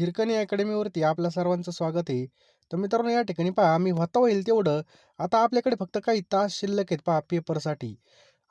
हिरकणी अकॅडमीवरती आपल्या सर्वांचं स्वागत आहे. तर मित्रांनो या ठिकाणी पहा मी होता होईल तेवढं आता आपल्याकडे फक्त काही तास शिल्लक आहेत पहा पेपरसाठी.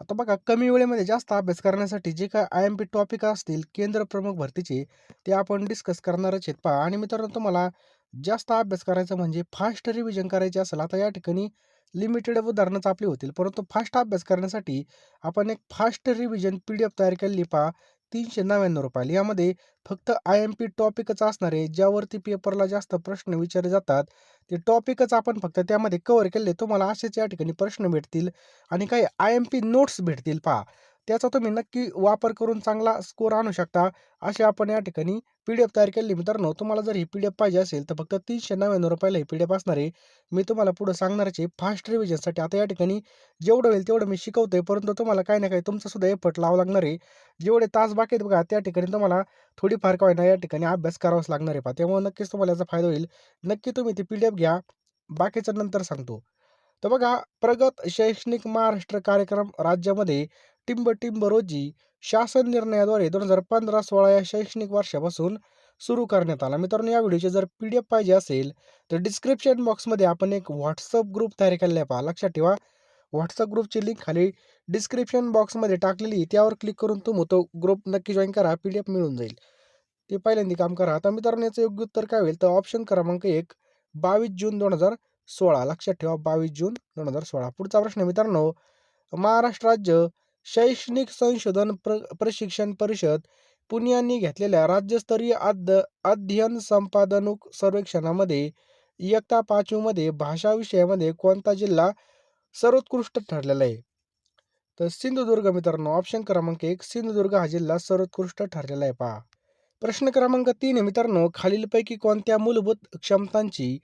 आता बघा कमी वेळेमध्ये जास्त अभ्यास करण्यासाठी जे काय आय-एम-पी टॉपिक असतील केंद्र प्रमुख भरतीचे ते आपण डिस्कस करणारच आहेत पहा आणि मित्रांनो तुम्हाला जास्त अभ्यास करायचा म्हणजे फास्ट रिव्हिजन करायची असेल आता या ठिकाणी लिमिटेड उदाहरणंच आपली होतील. परंतु फास्ट अभ्यास करण्यासाठी आपण एक फास्ट रिव्हिजन पी-डी-एफ तयार केलेली पहा तीनशे नव्याण्णव रुपयाला यामध्ये फक्त आय-एम-पी टॉपिकच असणार आहे. ज्यावरती पेपरला जास्त प्रश्न विचारले जातात ते टॉपिकच आपण फक्त त्यामध्ये कव्हर केले. तुम्हाला असेच या ठिकाणी प्रश्न भेटतील आणि काही आय-एम-पी नोट्स भेटतील पहा. त्याचा तुम्ही नक्की वापर करून चांगला स्कोर आणू शकता. अशी आपण या ठिकाणी पी-डी-एफ तयार केली मित्रांनो तुम्हाला जर ही पी-डी-एफ पाहिजे असेल तर फक्त तीनशे नव्याण्णव रुपयाला ही पी-डी-एफ असणार आहे. मी तुम्हाला पुढं सांगणारचे आहे फास्ट रिव्हिजनसाठी. आता या ठिकाणी जेवढं होईल तेवढं मी शिकवतोय परंतु तुम्हाला काही ना काही तुमचा सुद्धा एफर्ट लावा लागणार आहे. जेवढे तास बाकी आहेत बघा त्या ठिकाणी तुम्हाला थोडीफार काय होईना या ठिकाणी अभ्यास करावाच लागणार आहे पहा. त्यामुळे नक्कीच तुम्हाला याचा फायदा होईल. नक्की तुम्ही ती पी-डी-एफ घ्या. बाकीचं नंतर सांगतो. तर बघा प्रगत शैक्षणिक महाराष्ट्र कार्यक्रम राज्यामध्ये सप्टेंबर टिंब रोजी शासन निर्णयाद्वारे 2015-16 या शैक्षणिक वर्षापासून सुरू करण्यात आला. मित्रांनो या व्हिडिओचे जर पी-डी-एफ पाहिजे असेल तर डिस्क्रिप्शन बॉक्समध्ये आपण एक व्हॉट्सअप ग्रुप तयार केलेला आहे पहा. लक्षात ठेवा व्हॉट्सअप ग्रुपची लिंक खाली डिस्क्रिप्शन बॉक्समध्ये टाकलेली त्यावर क्लिक करून तुम्ही तो ग्रुप नक्की जॉईन करा. पी-डी-एफ मिळून जाईल. ते पहिल्यांदा काम करा. आता मित्रांनो याचं योग्य उत्तर काय होईल तर ऑप्शन क्रमांक 1 22 जून 2016 लक्षात ठेवा 22 जून 2016. पुढचा प्रश्न मित्रांनो महाराष्ट्र राज्य शैक्षणिक संशोधन प्र प्रशिक्षण परिषद पुणे यांनी घेतलेल्या राज्यस्तरीय अध्य अध्ययन संपादनूक सर्वेक्षणामध्ये इयत्ता पाचवीमध्ये भाषा विषयामध्ये कोणता जिल्हा सर्वोत्कृष्ट ठरलेला आहे? तर सिंधुदुर्ग मित्रांनो ऑप्शन क्रमांक एक सिंधुदुर्ग हा जिल्हा सर्वोत्कृष्ट ठरलेला आहे पहा. प्रश्न क्रमांक तीन मित्रांनो खालीलपैकी कोणत्या मूलभूत क्षमतांची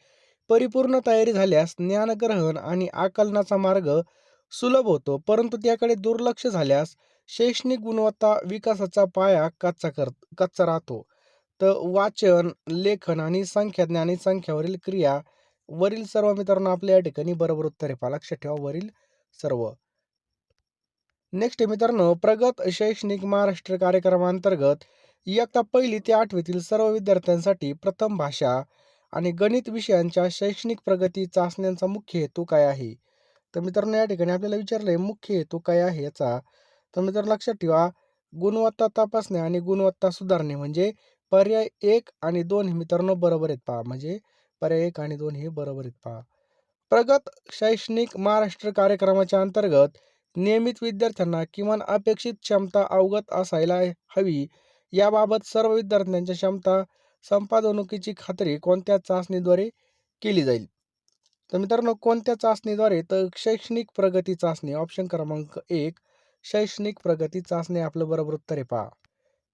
परिपूर्ण तयारी झाल्यास ज्ञानग्रहण आणि आकलनाचा मार्ग सुलभ होतो परंतु त्याकडे दुर्लक्ष झाल्यास शैक्षणिक गुणवत्ता विकासाचा पाया कच्चा कर कच्चा राहतो. तर वाचन, लेखन आणि संख्याज्ञान आणि संख्यावरील क्रिया वरील सर्व मित्रांनो आपल्या या ठिकाणी बरोबर उत्तर आहे पहा. लक्षात ठेवा वरील सर्व. नेक्स्ट मित्रांनो प्रगत शैक्षणिक महाराष्ट्र कार्यक्रमांतर्गत इयत्ता पहिली ते आठवीतील सर्व विद्यार्थ्यांसाठी प्रथम भाषा आणि गणित विषयांच्या शैक्षणिक प्रगती चाचण्यांचा मुख्य हेतू काय आहे? तर मित्रांनो या ठिकाणी आपल्याला विचारलंय मुख्य हेतू काय आहे याचा? तर मित्रांनो लक्षात ठेवा गुणवत्ता तपासणे आणि गुणवत्ता सुधारणे म्हणजे पर्याय एक आणि दोन हे मित्रांनो बरोबर आहेत पहा. म्हणजे पर्याय एक आणि दोन हे बरोबर आहेत पहा. प्रगत शैक्षणिक महाराष्ट्र कार्यक्रमाच्या अंतर्गत नियमित विद्यार्थ्यांना किमान अपेक्षित क्षमता अवगत असायला हवी याबाबत सर्व विद्यार्थ्यांच्या क्षमता संपादनुकीची खात्री कोणत्या चाचणीद्वारे केली जाईल? तर मित्रांनो कोणत्या चाचणीद्वारे तर शैक्षणिक प्रगती चाचणी ऑप्शन क्रमांक एक शैक्षणिक प्रगती चाचणी आपलं बरोबर उत्तर आहे पहा.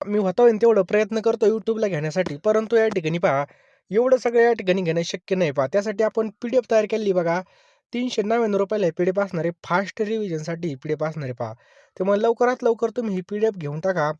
मी होता होईल तेवढं प्रयत्न करतो यूट्यूबला घेण्यासाठी परंतु या ठिकाणी पहा एवढं सगळं या ठिकाणी घेणं शक्य नाही पहा. त्यासाठी आपण पी-डी-एफ तयार केली बघा. तीनशे नव्याण्णव रुपयाला पी-डी-एफ असणारे फास्ट रिव्हिजनसाठी पी-डी-एफ असणारे पहा. त्यामुळे लवकरात लवकर तुम्ही ही पी-डी-एफ घेऊन टाका.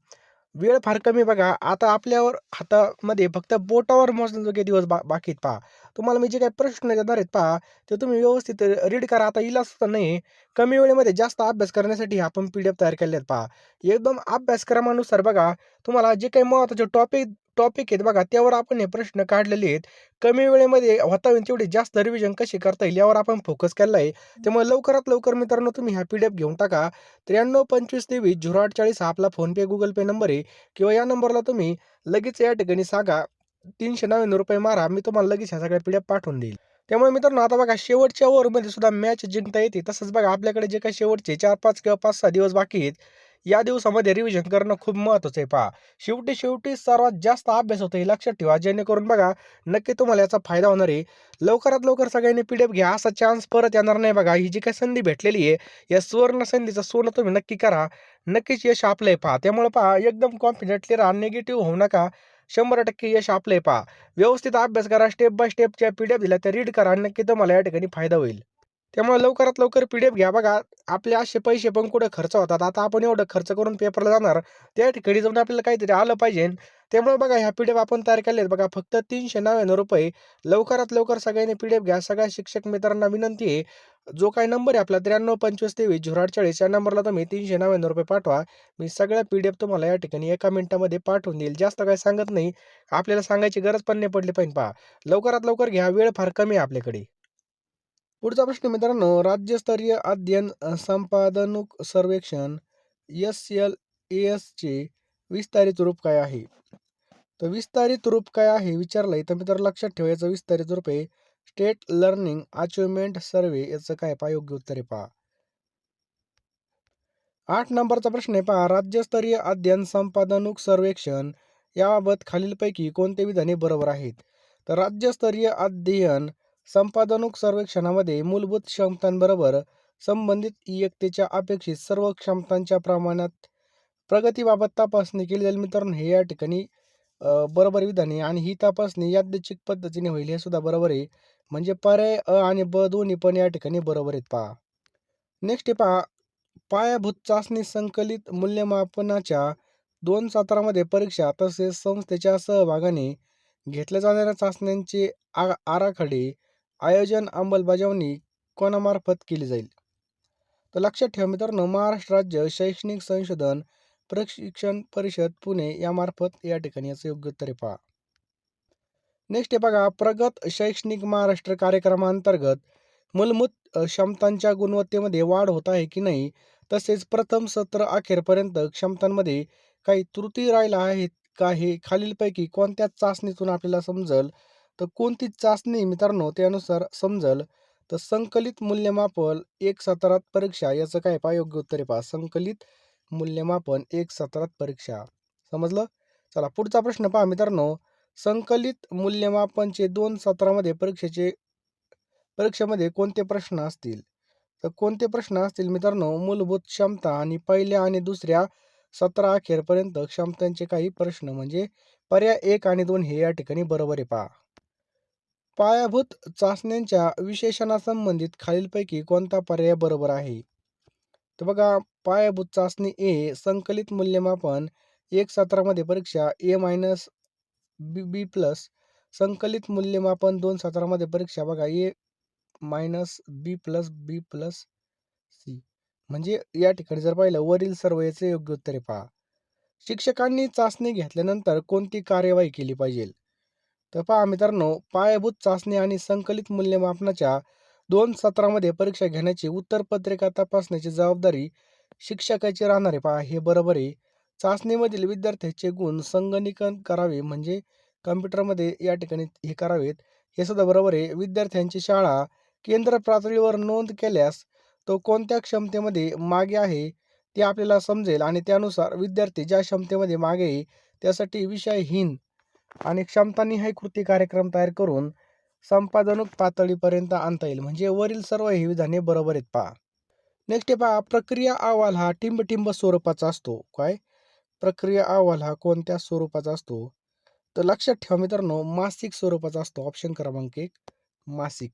वेळ फार कमी बघा. आता आपल्यावर हातामध्ये फक्त बोटावर मोजण्याजोगे दिवस बा बाकीत पहा. तुम्हाला मी जे काही प्रश्न देणार आहेत पहा ते तुम्ही व्यवस्थित रीड करा. आता इलाज सुद्धा नाही. कमी वेळेमध्ये जास्त अभ्यास करण्यासाठी आपण पी-डी-एफ तयार केले आहेत पहा. एकदम अभ्यासक्रमानुसार बघा तुम्हाला जे काही महत्त्वाचे टॉपिक टॉपिक आहेत बघा त्यावर आपण हे प्रश्न काढलेले आहेत. कमी वेळेमध्ये होता होईल तेवढी जास्त रिव्हिजन कसे करता येईल यावर आपण फोकस केलेला आहे. त्यामुळे लवकरात लवकर मित्रांनो तुम्ही हा पी-डी-एफ घेऊन टाका. 932523 हा आपला फोनपे, गुगल पे नंबर आहे किंवा या नंबरला तुम्ही लगेच या ठिकाणी सांगा ₹399 मारा. मी तुम्हाला लगेच ह्या सगळ्या पी-डी-एफ पाठवून देईल. त्यामुळे मित्रांनो आता बघा शेवटच्या ओव्हरमध्ये सुद्धा मॅच जिंकता येते. तसंच बघा आपल्याकडे जे काही शेवटचे 4-5 किंवा 5-6 दिवस बाकी आहेत या दिवसामध्ये रिव्हिजन करणं खूप महत्त्वाचं आहे पहा. शेवटी शेवटी सर्वात जास्त अभ्यास होतो हे लक्षात ठेवा. जेणेकरून बघा नक्की तुम्हाला याचा फायदा होणार आहे. लवकरात लवकर सगळ्यांनी पी-डी-एफ घ्या. असा चान्स परत येणार नाही बघा. ही जी काही संधी भेटलेली आहे या सुवर्ण संधीचं सोनं तुम्ही नक्की करा. नक्कीच यश आपलं आहे पहा. त्यामुळे पहा एकदम कॉन्फिडेंटली राहा. निगेटिव्ह होऊ नका. 100% यश आपलं आहे पहा. व्यवस्थित अभ्यास करा. स्टेप बाय स्टेप ज्या पी-डी-एफ दिल्या त्या रीड करा. नक्की तुम्हाला या ठिकाणी फायदा होईल. त्यामुळे लवकरात लवकर पी-डी-एफ घ्या. बघा आपले असे पैसे पण कुठे खर्च होतात. आता आपण एवढं खर्च करून पेपरला जाणार. त्या ठिकाणी जाऊन आपल्याला काहीतरी आलं पाहिजे. त्यामुळे बघा ह्या पी डी एफ आपण तयार केलेत. बघा फक्त तीनशे नव्याण्णव रुपये. लवकरात लवकर सगळ्यांनी पी डी एफ घ्या. सगळ्या शिक्षक मित्रांना विनंती आहे जो काही नंबर आहे आपला त्र्याण्णव पंचवीस तेवीस झिरो अडचाळीस या नंबरला तुम्ही तीनशे नव्याण्णव रुपये पाठवा. मी सगळ्या पी डी एफ तुम्हाला या ठिकाणी एका मिनिटामध्ये पाठवून देईल. जास्त काही सांगत नाही. आपल्याला सांगायची गरज पण नाही पडली पाहिजे. पहा लवकरात लवकर घ्या. वेळ फार कमी आहे आपल्याकडे. पुढचा प्रश्न मित्रांनो राज्यस्तरीय अध्ययन संपादनूक संपादनुक सर्वेक्षण एस एल एसचे विस्तारित रूप काय आहे? तर विस्तारित रूप काय आहे विचारलंय तर मित्र लक्षात ठेवायचं विस्तारित रूप आहे. स्टेट लर्निंग अचिव्हमेंट सर्वे याचं काय पहा योग्य उत्तर आहे पहा. आठ नंबरचा प्रश्न आहे पहा. राज्यस्तरीय अध्ययन संपादनुक सर्वेक्षण याबाबत खालीलपैकी कोणते विधाने बरोबर आहेत? तर राज्यस्तरीय अध्ययन संपादनुक सर्वेक्षणामध्ये मूलभूत क्षमतांबरोबर संबंधित इयत्तेच्या अपेक्षित सर्व क्षमतांच्या प्रमाणात प्रगतीबाबत तपासणी केली जाईल. मित्रांनो हे या ठिकाणी बरोबर विधाने आणि ही तपासणी यादृच्छिक पद्धतीने होईल हे सुद्धा बरोबर आहे. म्हणजे पर्याय अ आणि ब दोन्ही पण या ठिकाणी बरोबर आहेत पहा. नेक्स्ट आहे पहा. पायाभूत चाचणी संकलित मूल्यमापनाच्या दोन सत्रामध्ये परीक्षा तसेच संस्थेच्या सहभागाने घेतल्या जाणाऱ्या चाचण्यांचे आ आराखडे आयोजन अंमलबजावणी कोणामार्फत केली जाईल? तर लक्षात ठेवा मित्रांनो महाराष्ट्र राज्य शैक्षणिक संशोधन प्रशिक्षण परिषद पुणे यामार्फत या ठिकाणी याचं योग्य उत्तर आहे पहा. नेक्स्ट आहे बघा प्रगत शैक्षणिक महाराष्ट्र कार्यक्रमांतर्गत मूलभूत क्षमतांच्या गुणवत्तेमध्ये वाढ होत आहे की नाही? तसेच प्रथम सत्र अखेरपर्यंत क्षमतांमध्ये काही त्रुटी राहिल्या आहेत का? हे खालीलपैकी कोणत्या चाचणीतून आपल्याला समजल? तर कोणती चाचणी मित्रांनो त्यानुसार समजल? तर संकलित मूल्यमापन एक सत्रात परीक्षा याचं काय पहा योग्य उत्तर आहे पहा. संकलित मूल्यमापन एक सत्रात परीक्षा. समजलं? चला पुढचा प्रश्न पहा मित्रांनो. संकलित मूल्यमापनचे दोन सत्रामध्ये परीक्षेचे परीक्षेमध्ये कोणते प्रश्न असतील? तर कोणते प्रश्न असतील मित्रांनो? मूलभूत क्षमता आणि पहिल्या आणि दुसऱ्या सतरा अखेरपर्यंत क्षमतांचे काही प्रश्न म्हणजे पर्याय एक आणि दोन हे या ठिकाणी बरोबर आहे पहा. पायाभूत चाचण्यांच्या विशेषणासंबंधित खालीलपैकी कोणता पर्याय बरोबर आहे? तर बघा पायाभूत चाचणी ए संकलित मूल्यमापन एक सत्रामध्ये परीक्षा ए मायनस बी बी प्लस संकलित मूल्यमापन दोन सत्रामध्ये परीक्षा बघा A minus B plus B plus C म्हणजे या ठिकाणी जर पाहिलं वरील सर्व याचे योग्य उत्तरे पहा. शिक्षकांनी चाचणी घेतल्यानंतर कोणती कार्यवाही केली पाहिजे? तर पहा मित्रांनो पायाभूत चाचणी आणि संकलित मूल्यमापनाच्या दोन सत्रामध्ये परीक्षा घेण्याची उत्तरपत्रिका तपासण्याची जबाबदारी शिक्षकाची राहणार आहे. पहा हे बरोबर आहे. चाचणीमधील विद्यार्थ्यांचे गुण संगणीकरण करावे म्हणजे कम्प्युटरमध्ये या ठिकाणी हे करावेत. हे सुद्धा बरोबर आहे. विद्यार्थ्यांची शाळा केंद्र पातळीवर नोंद केल्यास तो कोणत्या क्षमतेमध्ये मागे आहे ते आपल्याला समजेल आणि त्यानुसार विद्यार्थी ज्या क्षमतेमध्ये मागे आहे त्यासाठी विषयहीन आणि क्षमतानिहाय कृती कार्यक्रम तयार करून संपादनूक पातळीपर्यंत आणता येईल. म्हणजे वरील सर्व ही विधाने बरोबर आहेत पहा. नेक्स्ट पहा प्रक्रिया अहवाल हा टिंबटिंब स्वरूपाचा असतो. काय? प्रक्रिया अहवाल हा कोणत्या स्वरूपाचा असतो? तर लक्षात ठेवा मित्रांनो मासिक स्वरूपाचा असतो. ऑप्शन क्रमांक एक मासिक.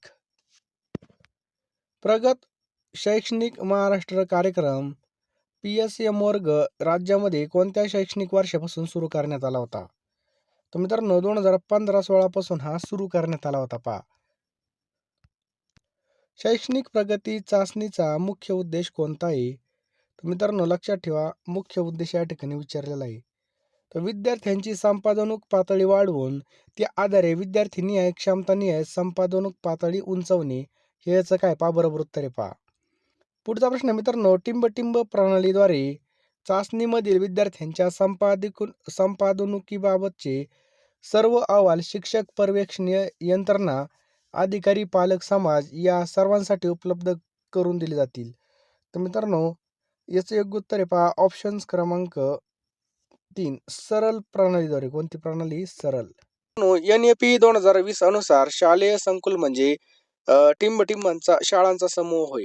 प्रगत शैक्षणिक महाराष्ट्र कार्यक्रम पी एस एम वर्ग राज्यामध्ये कोणत्या शैक्षणिक वर्षापासून सुरू करण्यात आला होता? तर मित्रांनो दोन हजार पंधरा सोळापासून हा सुरू करण्यात आला होता पहा. शैक्षणिक प्रगती चाचणीचा मुख्य उद्देश कोणता आहे? तर मित्रांनो लक्षात ठेवा मुख्य उद्देश या ठिकाणी विचारलेला आहे. तर विद्यार्थ्यांची संपादनूक पातळी वाढवून त्या आधारे विद्यार्थीनिहाय क्षमतानिहाय संपादनूक पातळी उंचवणे हे याचं काय पहा बरोबर उत्तर आहे पहा. पुढचा प्रश्न मित्रांनो टिंबटिंब प्रणालीद्वारे चाचणीमधील विद्यार्थ्यांच्या संपादिक संपादनुकीबाबतचे सर्व अहवाल शिक्षक पर्यवेक्षणीय यंत्रणा अधिकारी पालक समाज या सर्वांसाठी उपलब्ध करून दिले जातील. तर मित्रांनो याचं योग्य उत्तर आहे पहा ऑप्शन्स क्रमांक तीन सरल प्रणालीद्वारे. कोणती प्रणाली? सरळ एन ए पी दोन हजार वीस अनुसार शालेय संकुल म्हणजे टिंबटिंबांचा शाळांचा समूह होय.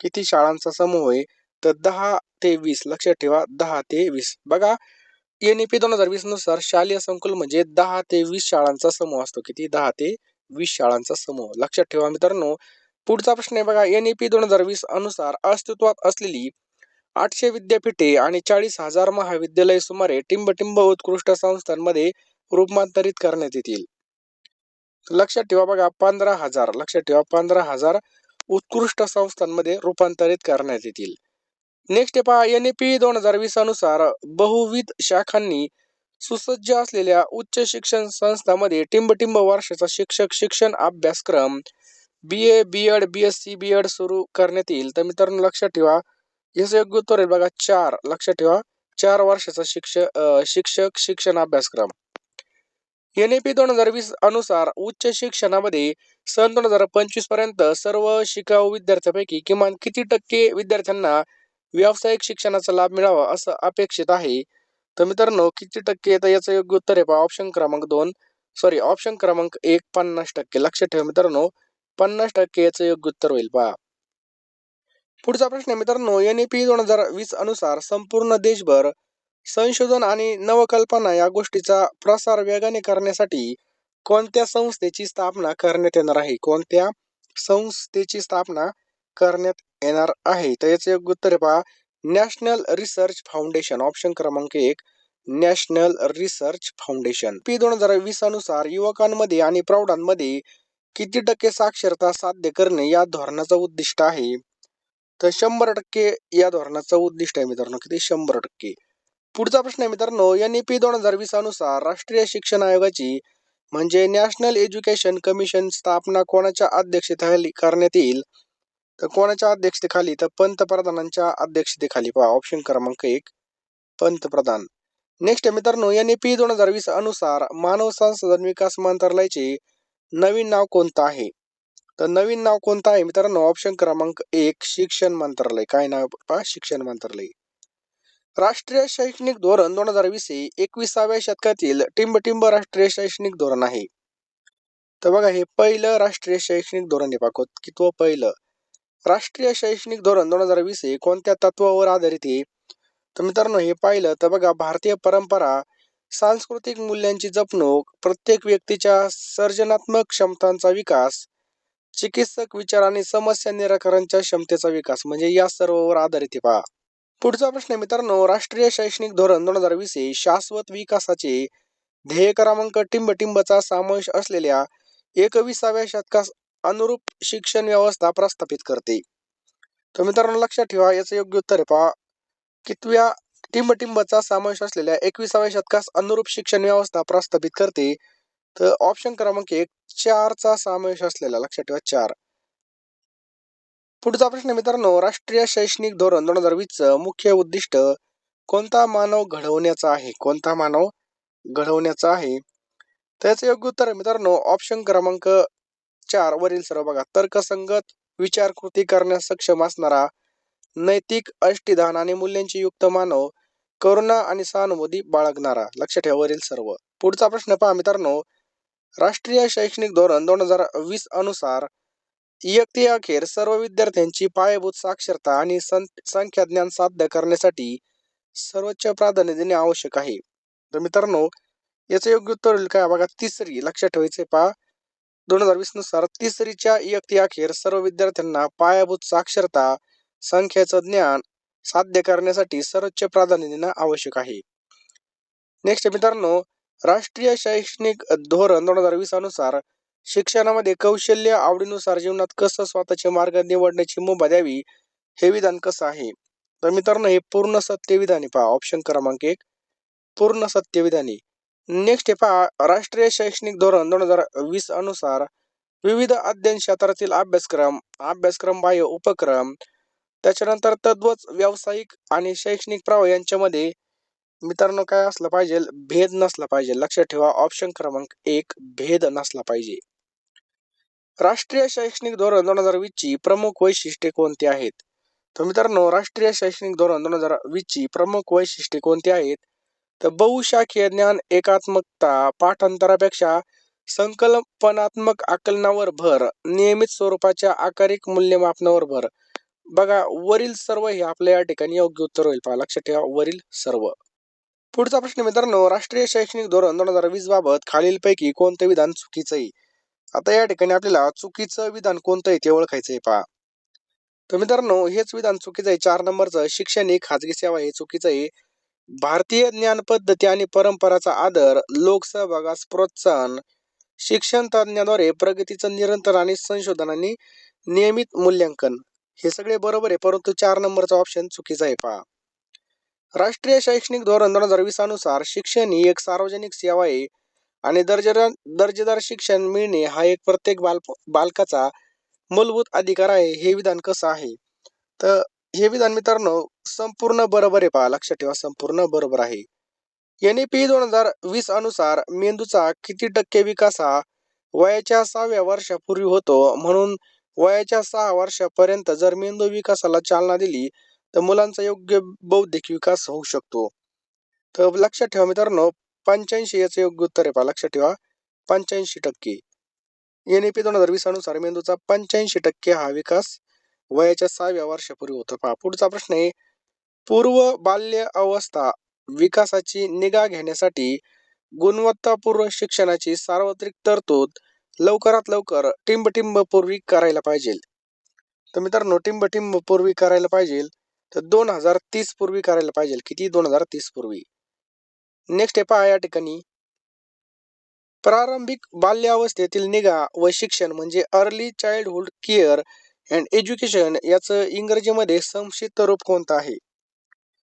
किती शाळांचा समूह होय? तर दहा ते वीस लक्षात ठेवा दहा ते वीस. बघा एन ई पी दोन हजार वीसनुसार शालेय संकुल म्हणजे दहा ते वीस शाळांचा समूह असतो. किती? दहा ते वीस शाळांचा समूह. लक्षात ठेवा मित्रांनो. पुढचा प्रश्न आहे बघा एन ई पी दोन हजार वीस अनुसार अस्तित्वात असलेली आठशे विद्यापीठे आणि चाळीस हजार महाविद्यालय सुमारे टिंबटिंब उत्कृष्ट संस्थांमध्ये रूपांतरित करण्यात येतील. लक्षात ठेवा बघा पंधरा हजार. लक्षात ठेवा पंधरा हजार उत्कृष्ट संस्थांमध्ये रूपांतरित करण्यात येतील. नेक्स्ट पहा एन ए पी दोन हजार वीस अनुसार बहुविध शाखांनी सुसज्ज असलेल्या उच्च शिक्षण संस्थांमध्ये टिंबटिंब वर्षाचा शिक्षक शिक्षण अभ्यासक्रम B A B Ed B S C B Ed सुरू करण्यात येईल. तर मित्रांनो लक्षात ठेवा याचं योग्य उत्तर आहे बघा चार. लक्षात ठेवा चार वर्षाचा शिक्षक शिक्षक शिक्षण अभ्यासक्रम. एन ए पी दोन हजार वीस अनुसार उच्च शिक्षणामध्ये सन दोन हजार पंचवीसपर्यंत सर्व शिकाऊ विद्यार्थ्यांपैकी किमान किती टक्के विद्यार्थ्यांना व्यावसायिक शिक्षणाचा लाभ मिळावा असं अपेक्षित आहे. तर मित्रांनो किती टक्के येतं याचं योग्य उत्तर आहे पहा. ऑप्शन क्रमांक दोन. सॉरी ऑप्शन क्रमांक एक पन्नास टक्के. लक्षात ठेवा मित्रांनो पन्नास टक्के याचं योग्य उत्तर होईल पहा. पुढचा प्रश्न आहे मित्रांनो एन ए पी दोन हजार वीस अनुसार संपूर्ण देशभर संशोधन आणि नवकल्पना या गोष्टीचा प्रसार वेगाने करण्यासाठी कोणत्या संस्थेची स्थापना करण्यात येणार आहे? कोणत्या संस्थेची स्थापना करण्यात येणार आहे. तर याचं योग्य उत्तर पहा. नॅशनल रिसर्च फाउंडेशन ऑप्शन क्रमांक एक. नॅशनल रिसर्च फाउंडेशन पी दोन हजार वीस अनुसार युवकांमध्ये आणि प्रौढांमध्ये किती टक्के साक्षरता साध्य करणे या धोरणाचं उद्दिष्ट आहे? तर शंभर टक्के या धोरणाचं उद्दिष्ट आहे मित्रांनो. किती? शंभर टक्के. पुढचा प्रश्न आहे मित्रांनो. एन ई पी दोन हजार वीस अनुसार राष्ट्रीय शिक्षण आयोगाची म्हणजे नॅशनल एज्युकेशन कमिशन स्थापना कोणाच्या अध्यक्षतेखाली करण्यात येईल? तर कोणाच्या अध्यक्षतेखाली? तर पंतप्रधानांच्या अध्यक्षतेखाली. पहा ऑप्शन क्रमांक एक पंतप्रधान. नेक्स्ट मित्रांनो एन ए पी दोन हजार वीस अनुसार मानव संसाधन विकास मंत्रालयाचे नवीन नाव कोणतं आहे? तर नवीन नाव कोणतं आहे मित्रांनो? ऑप्शन क्रमांक एक शिक्षण मंत्रालय. काय नाव पहा? शिक्षण मंत्रालय. राष्ट्रीय शैक्षणिक धोरण दोन हजार वीस हे एकविसाव्या शतकातील टिंबटिंब राष्ट्रीय शैक्षणिक धोरण आहे. तर बघा हे पहिलं राष्ट्रीय शैक्षणिक धोरण आहे. पाको की तो पहिलं. राष्ट्रीय शैक्षणिक धोरण दोन हजार वीस हे कोणत्या तत्वावर आधारित आहे? तर मित्रांनो हे पाहिलं तर बघा भारतीय परंपरा सांस्कृतिक मूल्यांची जपणूक प्रत्येक व्यक्तीच्या सर्जनात्मक क्षमतांचा विकास चिकित्सक विचार आणि समस्या निराकरणच्या क्षमतेचा विकास म्हणजे या सर्ववर आधारित पहा. पुढचा प्रश्न आहे मित्रांनो राष्ट्रीय शैक्षणिक धोरण दोन हजार वीस हे शाश्वत विकासाचे ध्येय क्रमांक टिंबटिंबचा समावेश असलेल्या एकविसाव्या शतकास अनुरूप शिक्षण व्यवस्था प्रस्थापित करते. तर मित्रांनो लक्षात ठेवा याचं योग्य उत्तर आहे पहा. कितव्या टिंबटिंबचा समावेश असलेल्या एकविसाव्या शतकास अनुरूप शिक्षण व्यवस्था प्रस्थापित करते. तर ऑप्शन क्रमांक एक चारचा समावेश असलेला. लक्षात ठेवा चार. पुढचा प्रश्न मित्रांनो राष्ट्रीय शैक्षणिक धोरण दोन हजार वीस मुख्य उद्दिष्ट कोणता मानव घडवण्याचा आहे? कोणता मानव घडवण्याचा आहे? त्याचं योग्य उत्तर मित्रांनो ऑप्शन क्रमांक चार वरील सर्व बघा. तर्कसंगत विचार कृती करण्यास सक्षम असणारा नैतिक अष्टिधान आणि मूल्यांची युक्त मानव करुणा आणि सहानुभूती बाळगणारा. लक्ष ठेवा वरील सर्व. पुढचा प्रश्न पहा मित्रांनो. राष्ट्रीय शैक्षणिक धोरण दोन हजार वीस अनुसार इयत्ते अखेर सर्व विद्यार्थ्यांची पायाभूत साक्षरता आणि संख्या ज्ञान साध्य करण्यासाठी सर्वोच्च प्राधान्य देणे आवश्यक आहे. तर मित्रांनो याचं योग्य उत्तर होईल काय बघा तिसरी. लक्षात ठेवायचे पहा. दोन हजार वीसनुसार तिसरीच्या इयत्ते अखेर सर्व विद्यार्थ्यांना पायाभूत साक्षरता संख्येचं ज्ञान साध्य करण्यासाठी सर्वोच्च प्राधान्य देणं आवश्यक आहे. नेक्स्ट मित्रांनो राष्ट्रीय शैक्षणिक धोरण दोन हजार वीस अनुसार शिक्षणामध्ये कौशल्य आवडीनुसार जीवनात कसं स्वतःचे मार्ग निवडण्याची मुभा द्यावी हे विधान कसं आहे? तर मित्रांनो हे पूर्ण सत्य विधान पहा. ऑप्शन क्रमांक एक पूर्ण सत्य विधानी. नेक्स्ट पहा राष्ट्रीय शैक्षणिक धोरण दोन हजार वीस अनुसार विविध अध्ययन क्षेत्रातील अभ्यासक्रम अभ्यासक्रम बाह्य उपक्रम त्याच्यानंतर तद्वच व्यावसायिक आणि शैक्षणिक प्रवाह यांच्यामध्ये मित्रांनो काय असलं पाहिजे? भेद नसला पाहिजे. लक्षात ठेवा ऑप्शन क्रमांक एक भेद नसला पाहिजे. राष्ट्रीय शैक्षणिक धोरण दोन हजार वीस ची प्रमुख वैशिष्ट्ये कोणती आहेत? तर मित्रांनो राष्ट्रीय शैक्षणिक धोरण दोन हजार वीस ची प्रमुख वैशिष्ट्ये कोणती आहेत? तर बहुशाखीय ज्ञान एकात्मकता पाठांतरापेक्षा संकल्पनात्मक आकलनावर भर नियमित स्वरूपाच्या आकारिक मूल्यमापनावर भर. बघा वरील सर्व हे आपल्या या ठिकाणी योग्य उत्तर होईल. पहा लक्षात ठेवा वरील सर्व. पुढचा प्रश्न मित्रांनो राष्ट्रीय शैक्षणिक धोरण दोन हजार वीस बाबत खालीलपैकी कोणतं विधान चुकीचं आहे? आता या ठिकाणी आपल्याला चुकीचं विधान कोणतं आहे ते ओळखायचं आहे पहा. तर मित्रांनो हेच विधान चुकीचं आहे. चार नंबरचं शिक्षण ही खाजगी सेवा हे चुकीचं आहे. भारतीय ज्ञान पद्धती आणि परंपराचा आदर लोकसहभागास प्रोत्साहन शिक्षण तज्ञाद्वारे प्रगतीचं निरंतर आणि संशोधनाने नियमित मूल्यांकन हे सगळे बरोबर आहे परंतु चार नंबरचा ऑप्शन चुकीचा आहे पहा. राष्ट्रीय शैक्षणिक धोरण दोन हजार वीस अनुसार शिक्षण ही एक सार्वजनिक सेवा आहे आणि दर्जेदार दर्जेदार शिक्षण मिळणे हा एक प्रत्येक बाल बालकाचा मूलभूत अधिकार आहे हे विधान कसं आहे? तर हे विधान मित्रांनो संपूर्ण बरोबर आहे पहा. लक्षात ठेवा संपूर्ण बरोबर आहे. एन पी दोन हजार वीस अनुसार मेंदूचा किती टक्के विकास हा वयाच्या सहाव्या वर्षापूर्वी होतो? म्हणून वयाच्या सहा वर्षापर्यंत जर मेंदू विकासाला चालना दिली तर मुलांचा योग्य बौद्धिक विकास होऊ शकतो. तर लक्षात ठेवा मित्रांनो पंच्याऐंशी याचं योग्य उत्तर आहे पहा. लक्षात ठेवा पंच्याऐंशी टक्के. एन ए पी दोन हजार वीस अनुसार मेंदूचा पंच्याऐंशी टक्के हा विकास वयाच्या सहाव्या वर्षापूर्वी होतो. पहा पुढचा प्रश्न आहे. पूर्व बाल्य अवस्था विकासाची निगा घेण्यासाठी गुणवत्तापूर्व शिक्षणाची सार्वत्रिक तरतूद लवकरात लवकर टिंब पूर्वी करायला पाहिजे. तर मित्रांनो टिंबटिंब पूर्वी करायला पाहिजे. तर दोन हजार तीस पूर्वी करायला पाहिजे. किती? दोन हजार तीस पूर्वी. नेक्स्ट आहे पहा या ठिकाणी. प्रारंभिक बाल्यावस्थेतील निगा व शिक्षण म्हणजे early childhood care and education याचं इंग्रजीमध्ये संक्षिप्त रूप कोणतं आहे?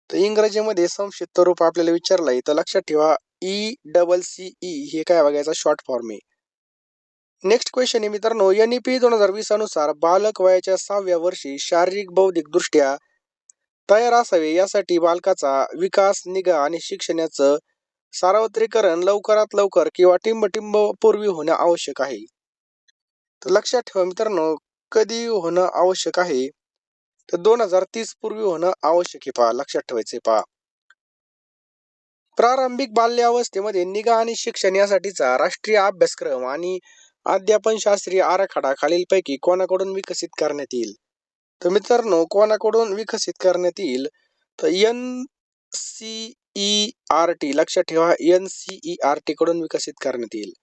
तर इंग्रजीमध्ये संक्षिप्त रूप आपल्याला विचारलंय तर लक्षात ठेवा ई डबल सी ई हे काय बघायचा? शॉर्ट फॉर्म आहे नेक्स्ट क्वेश्चन आहे मित्रांनो एन ई पी दोन हजार वीस अनुसार बालक वयाच्या सहाव्या वर्षी शारीरिक बौद्धिक दृष्ट्या तयार असावे यासाठी बालकाचा विकास निगा आणि शिक्षणाचं सार्वत्रिकरण लवकरात लवकर किंवा टिंब पूर्वी होणं आवश्यक आहे. तर लक्षात ठेवा मित्रांनो कधी होणं आवश्यक आहे तर दोन हजार तीस पूर्वी होणं आवश्यक आहे पहा लक्षात ठेवायचे पहा. प्रारंभिक बाल्यावस्थेमध्ये निगा आणि शिक्षण यासाठीचा राष्ट्रीय अभ्यासक्रम आणि अध्यापन शास्त्रीय आराखडा खालीलपैकी कोणाकडून विकसित करण्यात येईल? तर मित्रांनो कोणाकडून विकसित करण्यात येईल? तर N C E R T लक्षात ठेवा N C E R T कडून विकसित करण्यात येईल.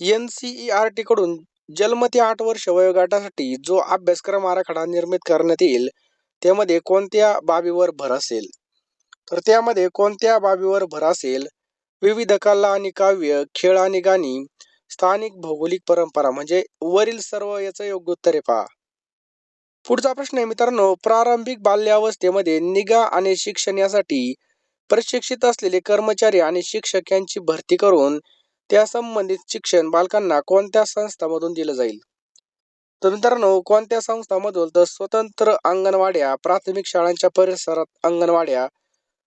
N C E R T कडून जन्म ते आठ वर्ष वयोगटासाठी जो अभ्यासक्रम आराखडा निर्मित करण्यात येईल त्यामध्ये कोणत्या बाबीवर भर असेल? तर त्यामध्ये कोणत्या बाबीवर भर असेल? विविध कला आणि काव्य खेळ आणि गाणी स्थानिक भौगोलिक परंपरा म्हणजे वरील सर्व याचं योग्य उत्तर आहे पहा. पुढचा प्रश्न आहे मित्रांनो प्रारंभिक बाल्यावस्थेमध्ये निगा आणि शिक्षण यासाठी प्रशिक्षित असलेले कर्मचारी आणि शिक्षक यांची भरती करून त्या संबंधित शिक्षण बालकांना कोणत्या संस्थांमधून दिलं जाईल? तर मित्रांनो कोणत्या संस्थांमधून तर स्वतंत्र अंगणवाड्या प्राथमिक शाळांच्या परिसरात अंगणवाड्या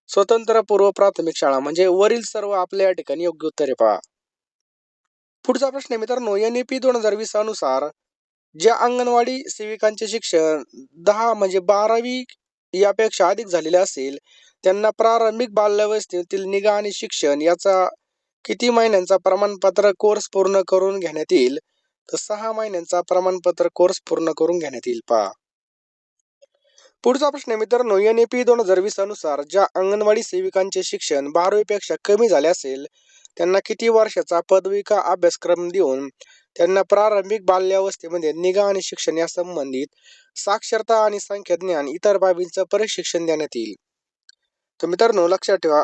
स्वतंत्र पूर्व प्राथमिक शाळा म्हणजे वरील सर्व आपल्या या ठिकाणी योग्य उत्तरे पहा. पुढचा प्रश्न आहे मित्रांनो एन ई पी दोन हजार वीस अनुसार ज्या अंगणवाडी सेविकांचे शिक्षण दहा म्हणजे बारावी यापेक्षा अधिक झालेले असेल त्यांना प्रारंभिक बाल्यावस्थेतील निगा आणि शिक्षण याचा किती महिन्यांचा प्रमाणपत्र कोर्स पूर्ण करून घेण्यात येईल? तर सहा महिन्यांचा प्रमाणपत्र कोर्स पूर्ण करून घेण्यात येईल पहा. पुढचा प्रश्न मित्रांनो एन ए पी दोन हजार वीस अनुसार ज्या अंगणवाडी सेविकांचे शिक्षण बारावीपेक्षा कमी झाले असेल त्यांना किती वर्षाचा पदविका अभ्यासक्रम देऊन त्यांना प्रारंभिक बाल्यावस्थेमध्ये निगा आणि शिक्षण या संबंधित साक्षरता आणि संख्याज्ञान इतर बाबींचं प्रशिक्षण देण्यात येईल? तर मित्रांनो लक्षात ठेवा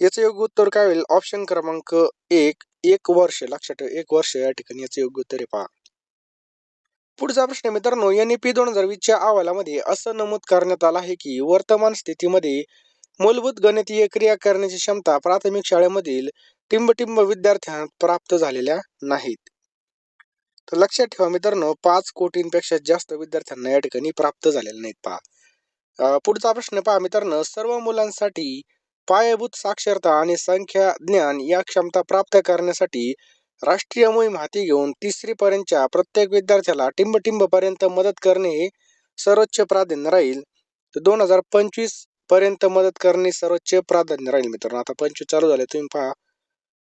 याचं योग्य उत्तर काय होईल? ऑप्शन क्रमांक एक एक वर्ष. लक्षात ठेवा एक वर्ष या ठिकाणी याचं योग्य उत्तर आहे पहा. पुढचा प्रश्न मित्रांनो यांनी पी दोन हजार वीसच्या अहवालामध्ये असं नमूद करण्यात आलं आहे की वर्तमान स्थितीमध्ये मूलभूत गणितीय क्रिया करण्याची क्षमता प्राथमिक शाळेमधील टिंबटिंब विद्यार्थ्यांना प्राप्त झालेल्या नाहीत. तर लक्षात ठेवा मित्रांनो पाच कोटींपेक्षा जास्त विद्यार्थ्यांना या ठिकाणी प्राप्त झालेले नाहीत पहा. पुढचा प्रश्न पहा मित्रांनो सर्व मुलांसाठी पायाभूत साक्षरता आणि संख्या ज्ञान या क्षमता प्राप्त करण्यासाठी राष्ट्रीय मोहीम हाती घेऊन तिसरी पर्यंतच्या प्रत्येक विद्यार्थ्याला टिंब पर्यंत मदत करणे हे सर्वोच्च प्राधान्य राहील. तर दोन हजार पंचवीसपर्यंत मदत करणे सर्वोच्च प्राधान्य राहील मित्रांनो. आता पंचवीस चालू झाले तुम्ही पहा.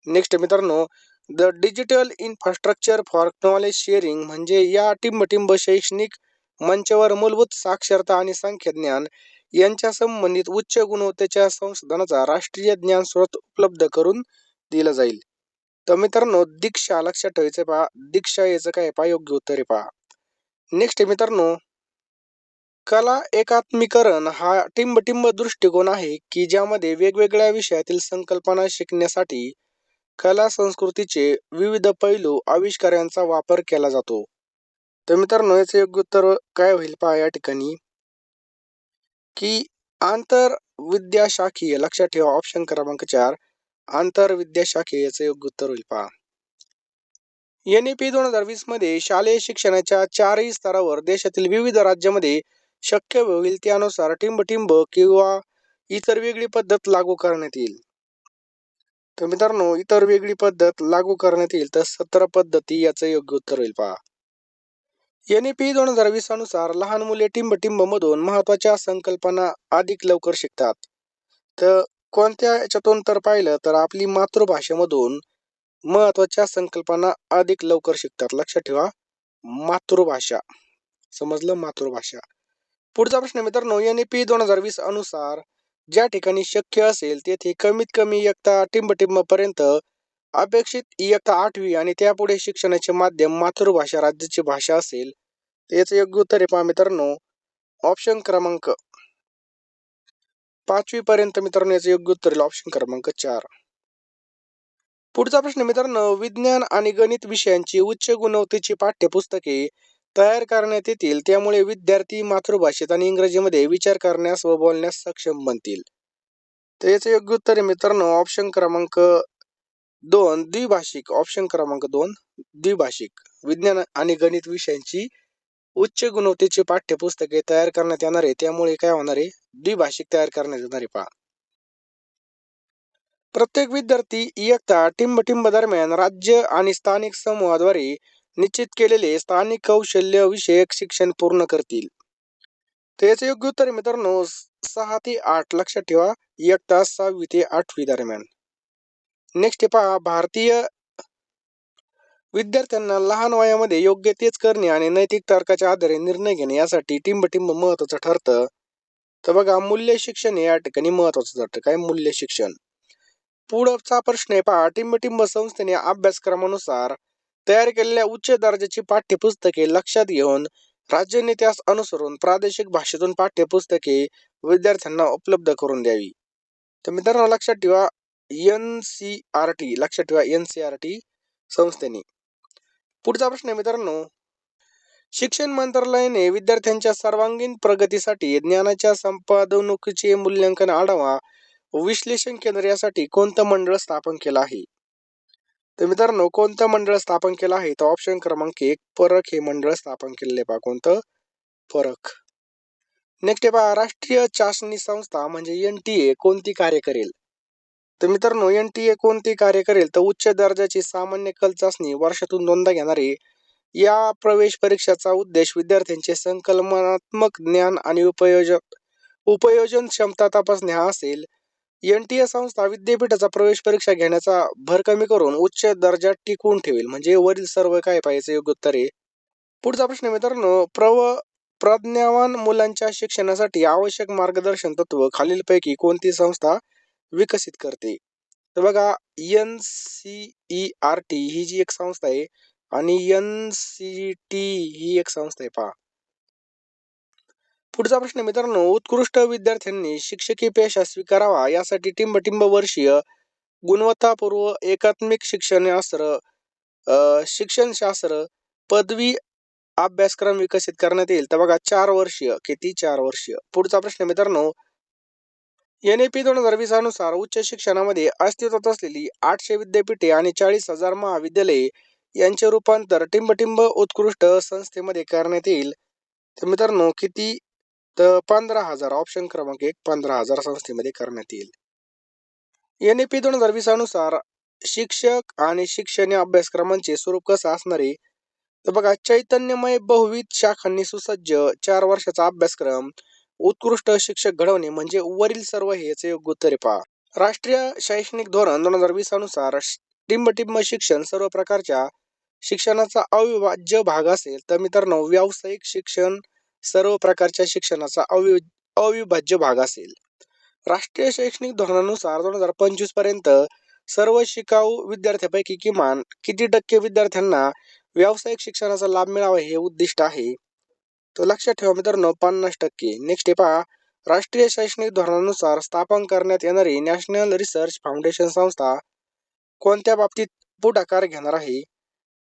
नेक्स्ट मित्रांनो the digital infrastructure for knowledge sharing म्हणजे या टिंब शैक्षणिक मंचावर मूलभूत साक्षरता आणि संख्याज्ञान यांच्या संबंधित उच्च गुणवत्तेच्या संशोधनाचा राष्ट्रीय ज्ञान स्रोत उपलब्ध करून दिला जाईल. तर मित्रांनो दीक्षा लक्षात ठेवायचं पहा. दीक्षा याचं काय पहा? योग्य उत्तर आहे पहा. नेक्स्ट मित्रांनो कला एकात्मीकरण हा टिंबटिंब दृष्टिकोन आहे की ज्यामध्ये वेगवेगळ्या विषयातील संकल्पना शिकण्यासाठी कला संस्कृतीचे विविध पैलू आविष्कारांचा वापर केला जातो. तर मित्रांनो याचे योग्य उत्तर काय होईल पहा या ठिकाणी. की आंतर विद्याशाखीय लक्षात ठेवा ऑप्शन क्रमांक चार आंतर विद्याशाखीय याचे योग्य उत्तर होईल पहा. एन पी दोन हजार वीसमध्ये शालेय शिक्षणाच्या चारही स्तरावर देशातील विविध राज्यामध्ये शक्य होईल त्यानुसार टिंबटिंब किंवा इतर वेगळी पद्धत लागू करण्यात येईल. तर मित्रांनो इतर वेगळी पद्धत लागू करण्यात येईल तर सतरा पद्धती याचं योग्य उत्तर होईल पहा. एन पी दोन हजार वीस अनुसार लहान मुले टिंबटिंब मधून महत्त्वाच्या संकल्पना अधिक लवकर शिकतात. तर कोणत्या याच्यातून तर पाहिलं तर आपली मातृभाषेमधून महत्त्वाच्या संकल्पना अधिक लवकर शिकतात. लक्षात ठेवा मातृभाषा. समजलं? मातृभाषा. पुढचा प्रश्न मित्रांनो एन पी दोन हजार वीस अनुसार ज्या ठिकाणी शक्य असेल तेथे कमीत कमी एकता टिंबटिंब पर्यंत अपेक्षित इयत्ता आठवी आणि त्यापुढे शिक्षणाचे माध्यम मातृभाषा राज्याची भाषा असेल याचं योग्य उत्तर आहे पहा मित्रांनो. ऑप्शन क्रमांक पाचवी पर्यंत मित्रांनो याचं योग्य उत्तर ऑप्शन क्रमांक चार. पुढचा प्रश्न मित्रांनो विज्ञान आणि गणित विषयांची उच्च गुणवत्तेची पाठ्यपुस्तके तयार करण्यात येतील त्यामुळे विद्यार्थी मातृभाषेत आणि इंग्रजीमध्ये विचार करण्यास व बोलण्यास सक्षम बनतील. तर याचं योग्य उत्तर आहे मित्रांनो ऑप्शन क्रमांक दोन द्विभाषिक ऑप्शन क्रमांक दोन द्विभाषिक विज्ञान आणि गणित विषयांची उच्च गुणवत्तेची पाठ्यपुस्तके तयार करण्यात येणार आहे त्यामुळे काय होणार आहे? द्विभाषिक तयार करण्यात येणार आहे. पहा. प्रत्येक विद्यार्थी इयत्ता टिंबटिंब दरम्यान राज्य आणि स्थानिक समूहाद्वारे निश्चित केलेले स्थानिक कौशल्य विषयक शिक्षण पूर्ण करतील. त्याचे योग्य उत्तर मित्रांनो सहा ते आठ लक्षात ठेवा. इयत्ता सहावी ते आठवी दरम्यान. नेक्स्ट पहा भारतीय विद्यार्थ्यांना लहान वयामध्ये योग्य तेच करणे आणि नैतिक तर्काच्या आधारे निर्णय घेणे यासाठी टिंबटिंब महत्वाचं ठरतं. तर बघा मूल्य शिक्षण या ठिकाणी महत्वाचं ठरतं. काय? मूल्य शिक्षण. पुढचा प्रश्न आहे पहा टिंबटिंब संस्थेने अभ्यासक्रमानुसार तयार केलेल्या उच्च दर्जाची पाठ्यपुस्तके लक्षात घेऊन राज्य नेत्यास अनुसरून प्रादेशिक भाषेतून पाठ्यपुस्तके विद्यार्थ्यांना उपलब्ध करून द्यावी. तर मित्रांनो लक्षात ठेवा एन सी आर टी लक्षात ठेवा एन सी आर टी संस्थेने. पुढचा प्रश्न आहे मित्रांनो शिक्षण मंत्रालयाने विद्यार्थ्यांच्या सर्वांगीण प्रगतीसाठी ज्ञानाच्या संपादनुकीचे मूल्यांकन आढावा विश्लेषण केंद्र यासाठी कोणतं मंडळ स्थापन केलं आहे? तर मित्रांनो कोणतं मंडळ स्थापन केलं आहे? तर ऑप्शन क्रमांक एक परख हे मंडळ स्थापन केलेले पहा कोणतं? परख. नेक्स्ट पहा राष्ट्रीय चाचणी संस्था म्हणजे एन टी ए कोणती कार्य करेल? तर मित्रांनो एन टी ए कोणती कार्य करेल? तर उच्च दर्जाची सामान्य कल चाचणी वर्षातून दोनदा घेणारे या प्रवेश परीक्षाचा उद्देश विद्यार्थ्यांचे संकल्पनात्मक ज्ञान आणि उपयोजक उपयोजन क्षमता तपासणे हा असेल. एन टी ए संस्था विद्यापीठाचा प्रवेश परीक्षा घेण्याचा भर कमी करून उच्च दर्जा टिकवून ठेवेल. म्हणजे वरील सर्व काय पाहिजे योग्य उत्तर आहे? पुढचा प्रश्न मित्रांनो प्रव प्रज्ञावान मुलांच्या शिक्षणासाठी आवश्यक मार्गदर्शन तत्व खालीलपैकी कोणती संस्था विकसित करते. तर बघा N C E R T ही जी एक संस्था आहे आणि एन सी टी ही एक संस्था आहे पहा. पुढचा प्रश्न मित्रांनो उत्कृष्ट विद्यार्थ्यांनी शिक्षकी पेशा स्वीकारावा यासाठी टिंबटिंब वर्षीय गुणवत्तापूर्व एकात्मिक शिक्षणशास्त्र शिक्षणशास्त्र पदवी अभ्यासक्रम विकसित करण्यात येईल. तर बघा चार वर्षीय किती चार वर्षीय? पुढचा प्रश्न मित्रांनो एन ए पी दोन हजार वीस अनुसार उच्च शिक्षणामध्ये अस्तित्वात असलेली आठशे विद्यापीठे आणि चाळीस हजार महाविद्यालये यांचे रूपांतर टिंबटिंब उत्कृष्ट संस्थेमध्ये करण्यात येईल. तर मित्रांनो किती? तर पंधरा हजार ऑप्शन क्रमांक एक पंधरा हजार संस्थेमध्ये करण्यात येईल. एन ए पी दोन हजार वीस अनुसार शिक्षक आणि शिक्षण अभ्यासक्रमांचे स्वरूप कसं असणार? आहे तर बघा चैतन्यमय बहुविध शाखांनी सुसज्ज चार वर्षाचा अभ्यासक्रम उत्कृष्ट शिक्षक घडवणे म्हणजे वरील सर्व हेच योग्य उत्तरे पहा. राष्ट्रीय शैक्षणिक धोरण दोन हजार वीस अनुसार टिंबटिंब शिक्षण सर्व प्रकारच्या शिक्षणाचा अविभाज्य भाग असेल तर मित्रांनो व्यावसायिक शिक्षण सर्व प्रकारच्या शिक्षणाचा अवि अविभाज्य भाग असेल. राष्ट्रीय शैक्षणिक धोरणानुसार दोन हजार पंचवीसपर्यंत सर्व शिकाऊ विद्यार्थ्यांपैकी किमान किती टक्के विद्यार्थ्यांना व्यावसायिक शिक्षणाचा लाभ मिळावा हे उद्दिष्ट आहे? तर लक्षात ठेवा मित्रांनो पन्नास टक्के. नेक्स्ट आहे पहा. राष्ट्रीय शैक्षणिक धोरणानुसार स्थापन करण्यात येणारी नॅशनल रिसर्च फाउंडेशन संस्था कोणत्या बाबतीत पुढाकार घेणार आहे?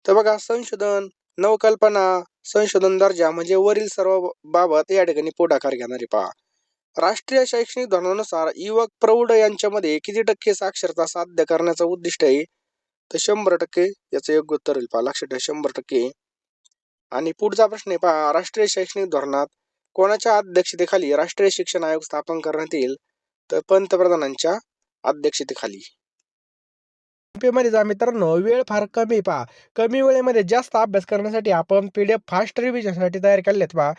तर बघा संशोधन नवकल्पना संशोधन दर्जा म्हणजे वरील सर्व बाबत या ठिकाणी पुढाकार घेणारे पहा. राष्ट्रीय शैक्षणिक धोरणानुसार युवक प्रौढ यांच्यामध्ये किती टक्के साक्षरता साध्य करण्याचं उद्दिष्ट आहे? तर शंभर टक्के याचं योग्य उत्तर होईल पहा. लक्षात ठेवा शंभर टक्के. आणि पुढचा प्रश्न आहे पहा राष्ट्रीय शैक्षणिक धोरणात कोणाच्या अध्यक्षतेखाली राष्ट्रीय शिक्षण आयोग स्थापन करण्यात येईल? तर पंतप्रधानांच्या अध्यक्षतेखाली. जा मित्रांनो वेळ फार कमी पहा. कमी वेळेमध्ये जास्त अभ्यास करण्यासाठी आपण पी डी एफ फास्ट रिव्हिजनसाठी तयार केलेत पहा.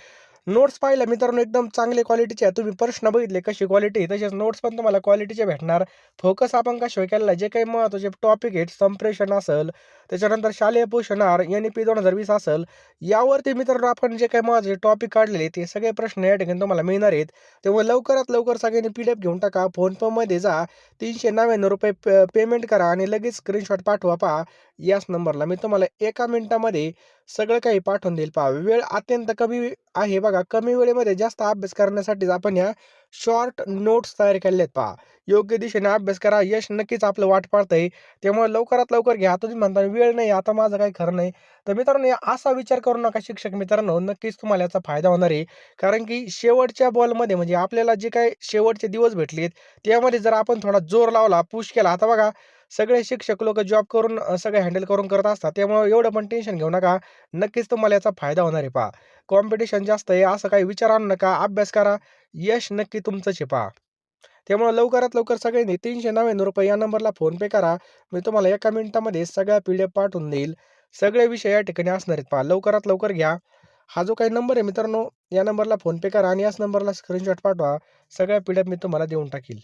नोट्स पाहिलं मित्रांनो एकदम चांगले क्वालिटीचे आहे तुम्ही प्रश्न बघितले कशी क्वालिटी तसेच नोट्स पण तुम्हाला क्वालिटीचे भेटणार. फोकस आपण कशावर केलेला जे काही महत्त्वाचे टॉपिक आहेत संप्रेषण असेल त्याच्यानंतर शालेय पोषणार एन एन पी दोन हजार वीस असेल यावरती मित्रांनो आपण जे काही महत्त्वाचे टॉपिक काढलेले ते सगळे प्रश्न या ठिकाणी तुम्हाला मिळणार आहेत. त्यामुळे लवकरात लवकर सगळ्यांनी पी डी एफ घेऊन टाका. फोनपेमध्ये जा. तीनशे नव्याण्णव रुपये पेमेंट करा आणि लगेच स्क्रीनशॉट पाठवा पहा. याच नंबरला मी तुम्हाला एका मिनिटामध्ये सगळं काही पाठवून देईल. पहा वेळ अत्यंत कमी आहे बघा. कमी वेळेमध्ये जास्त अभ्यास करण्यासाठीच आपण या शॉर्ट नोट्स तयार केलेत पहा. योग्य दिशेने अभ्यास करा. यश नक्कीच आपलं वाट पाळतंय त्यामुळे लवकरात लवकर घ्या. तुम्ही म्हणता वेळ नाही आता माझं काही खरं नाही. तर मित्रांनो असा विचार करू नका शिक्षक मित्रांनो. नक्कीच तुम्हाला याचा फायदा होणार आहे. कारण की शेवटच्या बॉलमध्ये म्हणजे आपल्याला जे काही शेवटचे दिवस भेटलेत त्यामध्ये जर आपण थोडा जोर लावला पुश केला. आता बघा सगळे शिक्षक लोक जॉब करून सगळे हँडल करून करत असतात. त्यामुळे एवढं पण टेन्शन घेऊ नका. नक्कीच तुम्हाला याचा फायदा होणार आहे पहा. कॉम्पिटिशन जास्त आहे असं काही विचार नका. अभ्यास करा. यश नक्की तुमचंच आहे पहा. त्यामुळे लवकरात लवकर सगळ्यांनी तीनशे नव्याण्णव रुपये या नंबरला फोनपे करा. मी तुम्हाला एका मिनिटामध्ये सगळ्या पी डी एफ पाठवून देईल. सगळे विषय या ठिकाणी असणार आहेत पहा. लवकरात लवकर घ्या. हा जो काही नंबर आहे मित्रांनो या नंबरला फोनपे करा आणि याच नंबरला स्क्रीनशॉट पाठवा. सगळ्या पी डी एफ मी तुम्हाला देऊन टाकील.